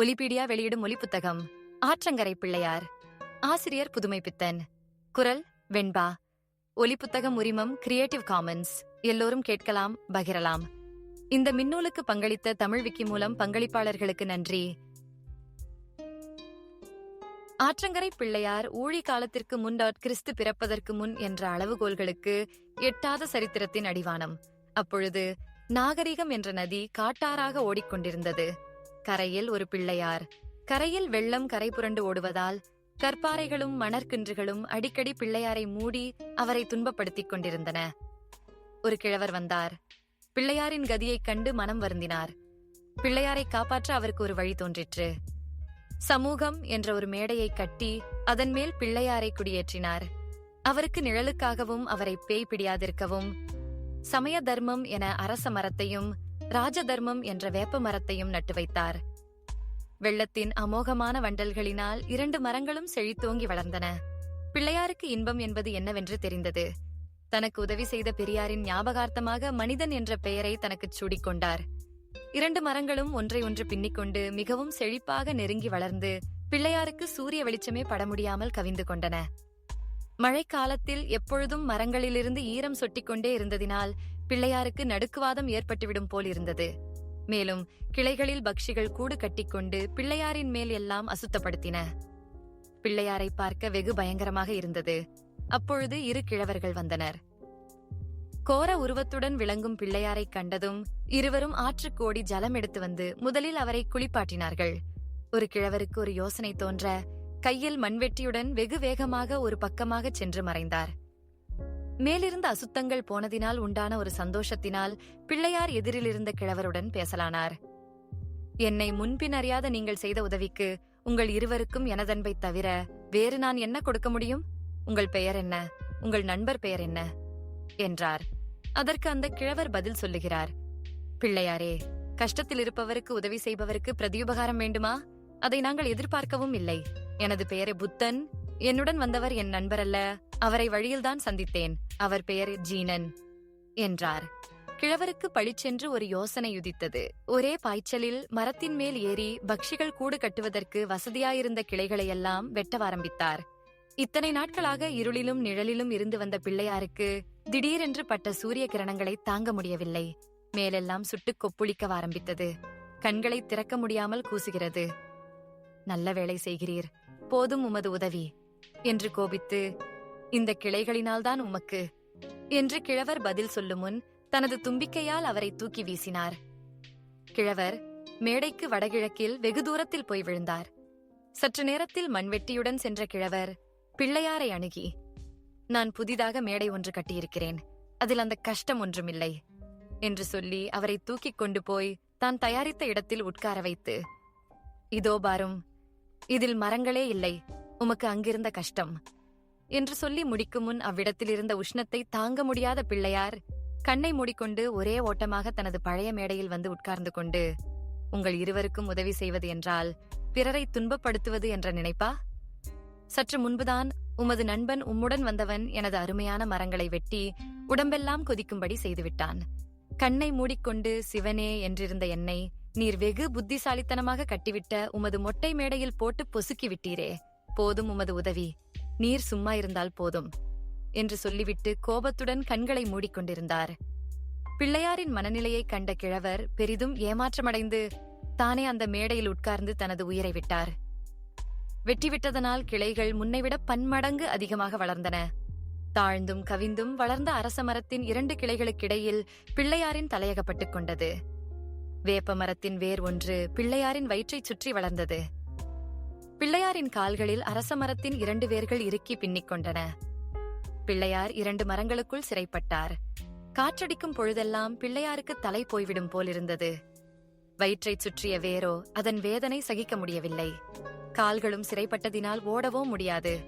ஒலிபீடியா வெளியிடும் ஒலி புத்தகம் ஆற்றங்கரை பிள்ளையார். ஆசிரியர் புதுமை பித்தன் குரல் வெண்பா. ஒலி புத்தகம் உரிமம் கிரியேட்டிவ் காமன்ஸ் எல்லோரும் கேட்கலாம் பகிரலாம். இந்த மின்னூலுக்கு பங்களித்த தமிழ் விக்கி மூலம் பங்களிப்பாளர்களுக்கு நன்றி. ஆற்றங்கரை பிள்ளையார் ஊழி காலத்திற்கு முன் டாட் கிறிஸ்து பிறப்பதற்கு முன் என்ற அளவுகோல்களுக்கு எட்டாத சரித்திரத்தின் அடிவானம். அப்பொழுது நாகரிகம் என்ற நதி காட்டாராக ஓடிக்கொண்டிருந்தது. கரையில் ஒரு பிள்ளையார். கரையில் வெள்ளம் கரை புரண்டு ஓடுவதால் கற்பாறைகளும் மணற்கின்றுகளும் அடிக்கடி பிள்ளையாரை மூடி அவரை துன்பப்படுத்திக் கொண்டிருந்தன. ஒரு கிழவர் வந்தார். பிள்ளையாரின் கதியைக் கண்டு மனம் வருந்தினார். பிள்ளையாரை காப்பாற்ற அவருக்கு ஒரு வழி தோன்றிற்று. சமூகம் என்ற ஒரு மேடையை கட்டி அதன் மேல் பிள்ளையாரை குடியேற்றினார். அவருக்கு நிழலுக்காகவும் அவரை பேய் பிடியாதிருக்கவும் சமய தர்மம் என அரச மரத்தையும் ராஜதர்மம் என்ற வேப்ப மரத்தையும் நட்டு வைத்தார். வெள்ளத்தின் அமோகமான வண்டல்களினால் இரண்டு மரங்களும் செழித்தோங்கி வளர்ந்தன. பிள்ளையாருக்கு இன்பம் என்பது என்னவென்று தெரிந்தது. தனக்கு உதவி செய்த பெரியாரின் ஞாபகார்த்தமாக மனிதன் என்ற பெயரை தனக்குச் சூடிக்கொண்டார். இரண்டு மரங்களும் ஒன்றை ஒன்று பின்னிக்கொண்டு மிகவும் செழிப்பாக நெருங்கி வளர்ந்து பிள்ளையாருக்கு சூரிய வெளிச்சமே பட முடியாமல் கவிந்து கொண்டன. மழைக்காலத்தில் எப்பொழுதும் மரங்களிலிருந்து ஈரம் சொட்டிக்கொண்டே இருந்ததினால் பிள்ளையாருக்கு நடுக்குவாதம் ஏற்பட்டுவிடும் போல் இருந்தது. மேலும் கிளைகளில் பக்ஷிகள் கூடு கட்டிக்கொண்டு பிள்ளையாரின் மேல் எல்லாம் அசுத்தப்படுத்தின. பிள்ளையாரை பார்க்க வெகு பயங்கரமாக இருந்தது. அப்பொழுது இரு கிழவர்கள் வந்தனர். கோர உருவத்துடன் விளங்கும் பிள்ளையாரை கண்டதும் இருவரும் ஆற்றுக்கோடி ஜலம் எடுத்து வந்து முதலில் அவரை குளிப்பாட்டினார்கள். ஒரு கிழவருக்கு ஒரு யோசனை தோன்ற கையில் மண்வெட்டியுடன் வெகு வேகமாக ஒரு பக்கமாக சென்று மறைந்தார். மேலிருந்த அசுத்தங்கள் போனதினால் உண்டான ஒரு சந்தோஷத்தினால் பிள்ளையார் எதிரிலிருந்த கிழவருடன் பேசலானார். என்னை முன்பின் அறியாத நீங்கள் செய்த உதவிக்கு உங்கள் இருவருக்கும் எனதன்பை தவிர வேறு நான் என்ன கொடுக்க முடியும்? உங்கள் பெயர் என்ன? உங்கள் நண்பர் பெயர் என்ன? என்றார். அதற்கு அந்த கிழவர் பதில் சொல்லுகிறார். பிள்ளையாரே கஷ்டத்தில் இருப்பவருக்கு உதவி செய்பவருக்கு பிரதியுபகாரம் வேண்டுமா? அதை நாங்கள் எதிர்பார்க்கவும் இல்லை. எனது பெயரை புத்தன் என்னுடன் வந்தவர் என் நண்பர் அல்ல அவரை வழியில்தான் சந்தித்தேன். அவர் பெயர் ஜீனன் என்றார். கிழவருக்கு பளிச்சென்று ஒரு யோசனை யுதித்தது ஒரே பாய்ச்சலில் மரத்தின் மேல் ஏறி பக்ஷிகள் கூடு கட்டுவதற்கு வசதியாயிருந்த கிளைகளையெல்லாம் வெட்ட ஆரம்பித்தார். இத்தனை நாட்களாக இருளிலும் நிழலிலும் இருந்து வந்த பிள்ளையாருக்கு திடீரென்று பட்ட சூரிய கிரணங்களை தாங்க முடியவில்லை. மேலெல்லாம் சுட்டுக் கொப்புளிக்க ஆரம்பித்தது. கண்களை திறக்க முடியாமல் கூசுகிறது. நல்ல வேலை செய்கிறீர். போதும் உமது உதவி. என்று கோபித்து இந்த கிளைகளினால்தான் உமக்கு என்று கிழவர் பதில் சொல்லும் முன் தனது தும்பிக்கையால் அவரை தூக்கி வீசினார். கிழவர் மேடைக்கு வடகிழக்கில் வெகு தூரத்தில் போய் விழுந்தார். சற்று நேரத்தில் மண்வெட்டியுடன் சென்ற கிழவர் பிள்ளையாரை அணுகி நான் புதிதாக மேடை ஒன்று கட்டியிருக்கிறேன். அதில் அந்த கஷ்டம் ஒன்றுமில்லை என்று சொல்லி அவரை தூக்கிக் கொண்டு போய் தான் தயாரித்த இடத்தில் உட்கார வைத்து இதோ பாரும் இதில் மரங்களே இல்லை. உமக்கு அங்கிருந்த கஷ்டம். என்று சொல்லி முடிக்கும் முன் அவ்விடத்தில் இருந்த உஷ்ணத்தை தாங்க முடியாத பிள்ளையார் கண்ணை மூடிக்கொண்டு ஒரே ஓட்டமாக தனது பழைய மேடையில் வந்து உட்கார்ந்து கொண்டு உங்கள் இருவருக்கும் உதவி செய்வது என்றால் பிறரை துன்பப்படுத்துவது என்ற நினைப்பா? சற்று முன்புதான் உமது நண்பன் உம்முடன் வந்தவன் எனது அருமையான மரங்களை வெட்டி உடம்பெல்லாம் கொதிக்கும்படி செய்துவிட்டான். கண்ணை மூடிக்கொண்டு சிவனே என்றிருந்த என்னை நீர் வெகு புத்திசாலித்தனமாக கட்டிவிட்ட உமது மொட்டை மேடையில் போட்டு பொசுக்கி விட்டீரே. போதும் உமது உதவி. நீர் சும்மா இருந்தால் போதும். என்று சொல்லிவிட்டு கோபத்துடன் கண்களை மூடிக்கொண்டிருந்தார். பிள்ளையாரின் மனநிலையை கண்ட கிழவர் பெரிதும் ஏமாற்றமடைந்து தானே அந்த மேடையில் உட்கார்ந்து தனது உயிரை விட்டார். வெட்டிவிட்டதனால் கிளைகள் முன்னைவிட பன்மடங்கு அதிகமாக வளர்ந்தன. தாழ்ந்தும் கவிந்தும் வளர்ந்த அரச மரத்தின் இரண்டு கிளைகளுக்கிடையில் பிள்ளையாரின் தலையகப்பட்டுக் கொண்டது. வேப்ப மரத்தின் வேர் ஒன்று பிள்ளையாரின் வயிற்றைச் சுற்றி வளர்ந்தது. பிள்ளையாரின் கால்களில் அரச மரத்தின் இரண்டு வேர்கள் இறுக்கி பின்னிக் கொண்டன. பிள்ளையார் இரண்டு மரங்களுக்குள் சிறைப்பட்டார். காற்றடிக்கும் பொழுதெல்லாம் பிள்ளையாருக்கு தலை போய்விடும் போலிருந்தது. வயிற்றைச் சுற்றிய வேரோ அதன் வேதனை சகிக்க முடியவில்லை. கால்களும் சிறைப்பட்டதினால் ஓடவோ முடியாது.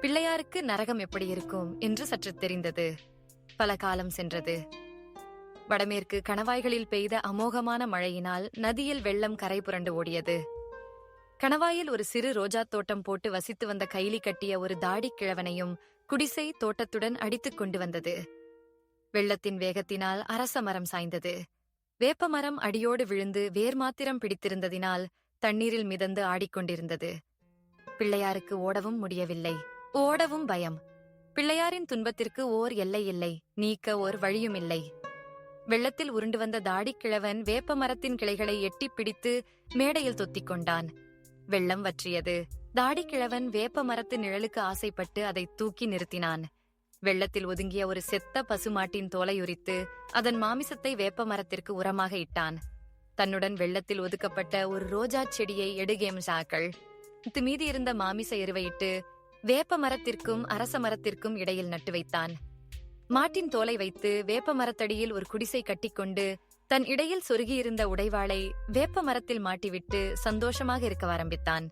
பிள்ளையாருக்கு நரகம் எப்படி இருக்கும் என்று சற்று தெரிந்தது. பல காலம் சென்றது. வடமேற்கு கணவாய்களில் பெய்த அமோகமான மழையினால் நதியில் வெள்ளம் கரை புரண்டு ஓடியது. கணவாயில் ஒரு சிறு ரோஜா தோட்டம் போட்டு வசித்து வந்த கைலி கட்டிய ஒரு தாடிக் கிழவனையும் குடிசை தோட்டத்துடன் அடித்துக் கொண்டு வந்தது. வெள்ளத்தின் வேகத்தினால் அரச மரம் சாய்ந்தது. வேப்பமரம் அடியோடு விழுந்து வேர் மாத்திரம் பிடித்திருந்ததினால் தண்ணீரில் மிதந்து ஆடிக்கொண்டிருந்தது. பிள்ளையாருக்கு ஓடவும் முடியவில்லை. ஓடவும் பயம். பிள்ளையாரின் துன்பத்திற்கு ஓர் எல்லை இல்லை. நீக்க ஓர் வழியும் இல்லை. வெள்ளத்தில் உருண்டு வந்த தாடிக் கிழவன் வேப்ப மரத்தின் கிளைகளை எட்டிப் பிடித்து மேடையில் தொத்திக் கொண்டான். வெள்ளம் வற்றியது. தாடிக் கிழவன் வேப்ப மரத்து நிழலுக்கு ஆசைப்பட்டு அதை தூக்கி நிறுத்தினான். வெள்ளத்தில் ஒதுங்கிய ஒரு செத்த பசுமாட்டின் தோலை உரித்து அதன் மாமிசத்தை வேப்ப மரத்திற்கு உரமாக இட்டான். தன்னுடன் வெள்ளத்தில் ஒதுக்கப்பட்ட ஒரு ரோஜா செடியை எடுகேம் சாக்கள். மீதி இருந்த மாமிச எருவையிட்டு வேப்ப மரத்திற்கும் அரச மரத்திற்கும் இடையில் நட்டு வைத்தான். மாட்டின் தோலை வைத்து வேப்ப மரத்தடியில் ஒரு குடிசை கட்டிக்கொண்டு தன் இடையில் சொருகியிருந்த உடைவாளை வேப்ப மரத்தில் மாட்டிவிட்டு சந்தோஷமாக இருக்க ஆரம்பித்தான்.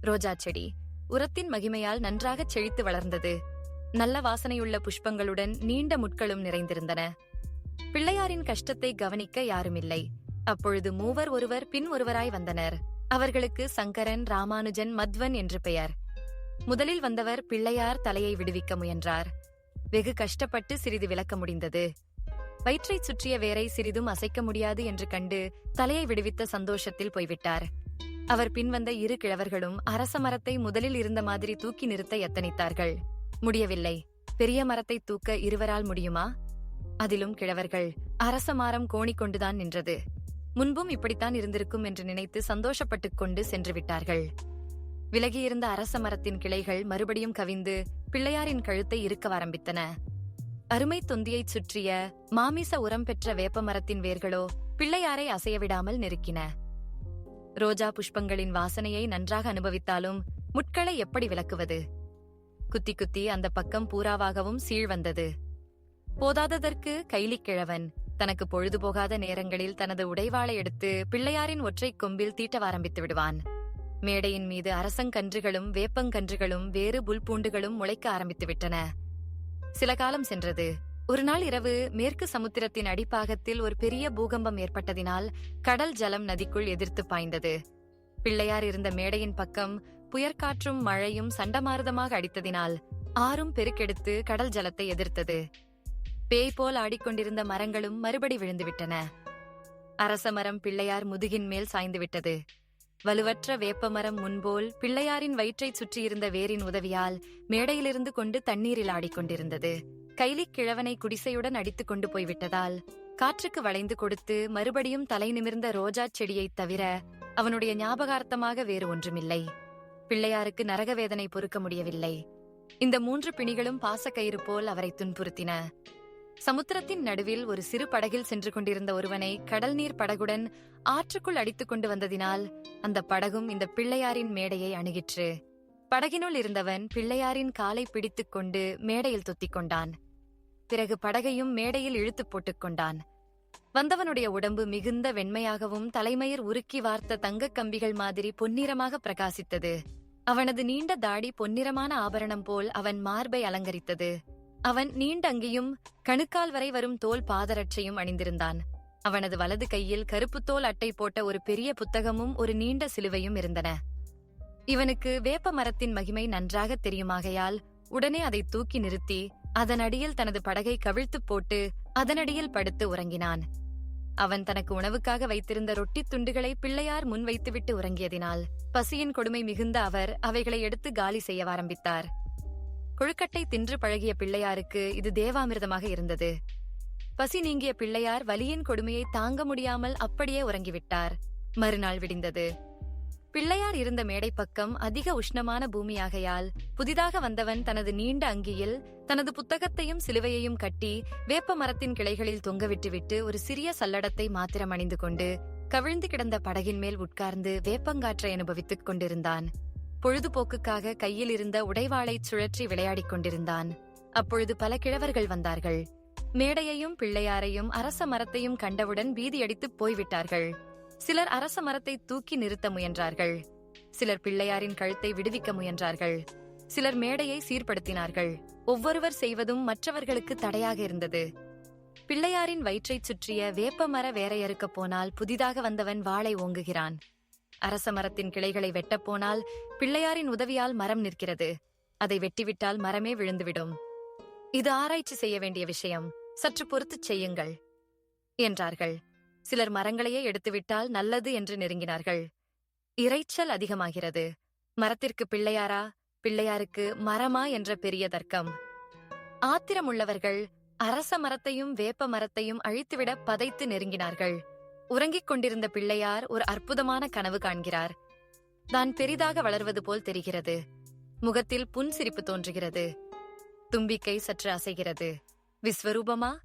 ரோஜா செடி உரத்தின் மகிமையால் நன்றாகச் செழித்து வளர்ந்தது. நல்ல வாசனையுள்ள புஷ்பங்களுடன் நீண்ட முட்களும் நிறைந்திருந்தன. பிள்ளையாரின் கஷ்டத்தை கவனிக்க யாருமில்லை. அப்பொழுது மூவர் ஒருவர் பின் ஒருவராய் வந்தனர். அவர்களுக்கு சங்கரன் ராமானுஜன் மத்வன் என்று பெயர். முதலில் வந்தவர் பிள்ளையார் தலையை விடுவிக்க முயன்றார். வெகு கஷ்டப்பட்டு சிறிது விளக்க முடிந்தது. வயிற்றைச் சுற்றிய வேரை சிறிதும் அசைக்க முடியாது என்று கண்டு தலையை விடுவித்த சந்தோஷத்தில் போய்விட்டார். அவர் பின்வந்த இரு கிழவர்களும் அரச மரத்தை முதலில் இருந்த மாதிரி தூக்கி நிறுத்த எத்தனித்தார்கள் முடியவில்லை. பெரிய மரத்தை தூக்க இருவரால் முடியுமா? அதிலும் கிழவர்கள். அரச மரம் கோணிக்கொண்டுதான் நின்றது. முன்பும் இப்படித்தான் இருந்திருக்கும் என்று நினைத்து சந்தோஷப்பட்டுக் கொண்டு சென்று விட்டார்கள். விலகியிருந்த அரச மரத்தின் கிளைகள் மறுபடியும் கவிந்து பிள்ளையாரின் கழுத்தை இருக்க ஆரம்பித்தன. அருமை தொந்தியைச் சுற்றிய மாமிச உரம் பெற்ற வேப்ப மரத்தின் வேர்களோ பிள்ளையாரை அசையவிடாமல் நெருக்கின. ரோஜா புஷ்பங்களின் வாசனையை நன்றாக அனுபவித்தாலும் முட்களை எப்படி விளக்குவது? குத்தி குத்தி அந்த பக்கம் பூராவாகவும் சீழ் வந்தது போதாததற்கு கைலிக்கிழவன் தனக்கு பொழுதுபோகாத நேரங்களில் தனது உடைவாளை எடுத்து பிள்ளையாரின் ஒற்றைக் கொம்பில் தீட்ட ஆரம்பித்து விடுவான். மேடையின் மீது அரசங்கன்றுகளும் வேப்பங்கன்றுகளும் வேறு புல்பூண்டுகளும் முளைக்க ஆரம்பித்து விட்டன. சில காலம் சென்றது. ஒரு நாள் இரவு மேற்கு சமுத்திரத்தின் அடிப்பாகத்தில் ஒரு பெரிய பூகம்பம் ஏற்பட்டதினால் கடல் ஜலம் நதிக்குள் எதிர்த்து பாய்ந்தது. பிள்ளையார் இருந்த மேடையின் பக்கம் புயற்காற்றும் மழையும் சண்டமாரதமாக அடித்ததினால் ஆறும் பெருக்கெடுத்து கடல் ஜலத்தை எதிர்த்தது. பேய் போல் ஆடிக்கொண்டிருந்த மரங்களும் மறுபடி விழுந்துவிட்டன அரச மரம் பிள்ளையார் முதுகின் மேல் சாய்ந்து விட்டது. வலுவற்ற வேப்பமரம் முன்போல் பிள்ளையாரின் வயிற்றைச் சுற்றியிருந்த வேரின் உதவியால் மேடையிலிருந்து கொண்டு தண்ணீரில் ஆடிக்கொண்டிருந்தது. கைலிக் கிழவனை குடிசையுடன் அடித்துக் கொண்டு போய்விட்டதால் காற்றுக்கு வளைந்து கொடுத்து மறுபடியும் தலை நிமிர்ந்த ரோஜா செடியைத் தவிர அவனுடைய ஞாபகார்த்தமாக வேறு ஒன்றுமில்லை. பிள்ளையாருக்கு நரக வேதனை பொறுக்க முடியவில்லை. இந்த மூன்று பிணிகளும் பாசக்கயிறு போல் அவரை துன்புறுத்தின. சமுத்திரத்தின் நடுவில் ஒரு சிறு படகில் சென்று கொண்டிருந்த ஒருவனை கடல் நீர் படகுடன் ஆற்றுக்குள் அடித்துக் கொண்டு வந்ததினால் அந்த படகும் இந்த பிள்ளையாரின் மேடையை அணுகிற்று. படகினுள் இருந்தவன் பிள்ளையாரின் காலை பிடித்துக் கொண்டு மேடையில் தொத்திக் கொண்டான். பிறகு படகையும் மேடையில் இழுத்துப் போட்டுக் கொண்டான். வந்தவனுடைய உடம்பு மிகுந்த வெண்மையாகவும் தலைமயிர் உருக்கி வார்த்த தங்கக் கம்பிகள் மாதிரி பொன்னிறமாக பிரகாசித்தது. அவனது நீண்ட தாடி பொன்னிறமான ஆபரணம் போல் அவன் மார்பை அலங்கரித்தது. அவன் நீண்டங்கியும் கணுக்கால் வரை வரும் தோல் பாதரட்சையும் அணிந்திருந்தான். அவனது வலது கையில் கருப்பு தோல் அட்டை போட்ட ஒரு பெரிய புத்தகமும் ஒரு நீண்ட சிலுவையும் இருந்தன. இவனுக்கு வேப்ப மரத்தின் மகிமை நன்றாக தெரியுமாகையால் உடனே அதை தூக்கி நிறுத்தி அதன் அடியில் தனது படகை கவிழ்த்துப் போட்டு அதனடியில் படுத்து உறங்கினான். அவன் தனக்கு உணவுக்காக வைத்திருந்த ரொட்டித் துண்டுகளை பிள்ளையார் முன் வைத்துவிட்டு உறங்கியதினால் பசியின் கொடுமை மிகுந்த அவர் அவைகளை எடுத்து காலி செய்ய ஆரம்பித்தார். கொழுக்கட்டை தின்று பழகிய பிள்ளையாருக்கு இது தேவாமிர்தமாக இருந்தது. பசி நீங்கிய பிள்ளையார் வலியின் கொடுமையை தாங்க முடியாமல் அப்படியே உறங்கிவிட்டார். மறுநாள் விடிந்தது. பிள்ளையார் இருந்த மேடை பக்கம் அதிக உஷ்ணமான பூமியாகையால் புதிதாக வந்தவன் தனது நீண்ட அங்கியில் தனது புத்தகத்தையும் சிலுவையையும் கட்டி வேப்ப மரத்தின் கிளைகளில் தொங்கவிட்டுவிட்டு ஒரு சிறிய சல்லடத்தை மாத்திரம் அணிந்து கொண்டு கவிழ்ந்து கிடந்த படகின் மேல் உட்கார்ந்து வேப்பங்காற்றை அனுபவித்துக் கொண்டிருந்தான். பொழுதுபோக்குக்காக கையில் இருந்த உடைவாளைச் சுழற்றி விளையாடிக் கொண்டிருந்தான். அப்பொழுது பல கிழவர்கள் வந்தார்கள். மேடையையும் பிள்ளையாரையும் அரச மரத்தையும் கண்டவுடன் பீதியடித்துப் போய்விட்டார்கள். சிலர் அரச மரத்தை தூக்கி நிறுத்த முயன்றார்கள். சிலர் பிள்ளையாரின் கழுத்தை விடுவிக்க முயன்றார்கள். சிலர் மேடையை சீர்படுத்தினார்கள். ஒவ்வொருவர் செய்வதும் மற்றவர்களுக்கு தடையாக இருந்தது. பிள்ளையாரின் வயிற்றைச் சுற்றிய வேப்ப மர போனால் புதிதாக வந்தவன் வாளை ஓங்குகிறான். அரச மரத்தின் கிளைகளை வெட்டப் போனால் பிள்ளையாரின் உதவியால் மரம் நிற்கிறது. அதை வெட்டிவிட்டால் மரமே விழுந்துவிடும். இது ஆராய்ச்சி செய்ய வேண்டிய விஷயம். சற்று பொறுத்துச் செய்யுங்கள் என்றார்கள். சிலர் மரங்களையே எடுத்துவிட்டால் நல்லது என்று நெருங்கினார்கள். இரைச்சல் அதிகமாகிறது. மரத்திற்கு பிள்ளையாரா பிள்ளையாருக்கு மரமா என்ற பெரிய தர்க்கம். ஆத்திரமுள்ளவர்கள் அரச மரத்தையும் வேப்ப மரத்தையும் அழித்துவிட பதைத்து நெருங்கினார்கள். உறங்கிக் கொண்டிருந்த பிள்ளையார் ஒரு அற்புதமான கனவு காண்கிறார். தான் பெரிதாக வளர்வது போல் தெரிகிறது. முகத்தில் புன்சிரிப்பு தோன்றுகிறது. தும்பிக்கை சற்று அசைகிறது. விஸ்வரூபமா?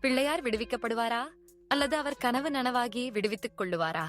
பிள்ளையார் விடுவிக்கப்படுவாரா? அல்லது அவர் கனவு நனவாகி விடுவித்துக் கொள்ளுவாரா?